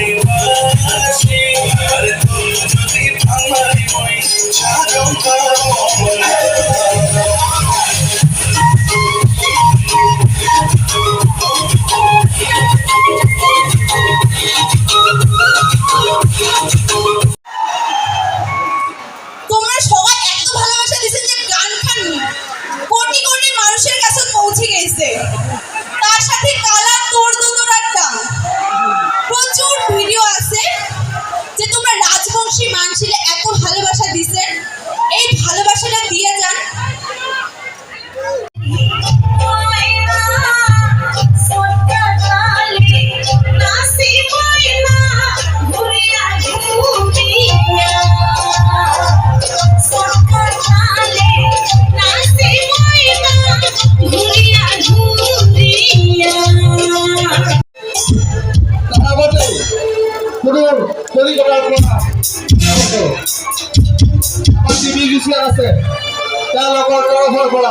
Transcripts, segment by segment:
you. TV museum আছে তার লগৰ তৰফৰ পৰা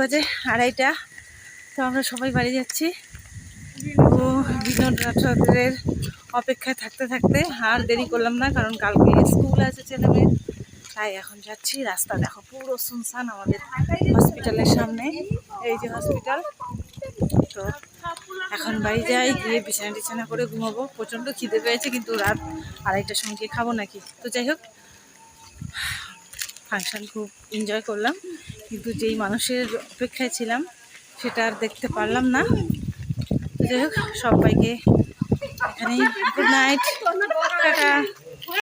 বাজে আড়াইটা। তো আমরা সবাই বাড়ি যাচ্ছি। তো বিনোদ রাঠোরের অপেক্ষায় থাকতে থাকতে আর দেরি করলাম না, কারণ কালকে স্কুল আছে ছেলে মেয়ের। তাই এখন যাচ্ছি, রাস্তা দেখো, পুরো শুনশান আমাদের হসপিটালের সামনে। এই যে হসপিটাল তো এখন বাড়ি যাই, গিয়ে বিছানা টিছানা করে ঘুমাবো। প্রচণ্ড খিদে পেয়েছে, কিন্তু রাত আড়াইটার সময় গিয়ে খাব নাকি? তো যাই হোক ফাংশন খুব এনজয় করলাম। কিন্তু যেই মানুষের অপেক্ষায় ছিলাম, সেটা আর দেখতে পারলাম না। যাই হোক, সবাইকে এখানেই গুড নাইট টাটা।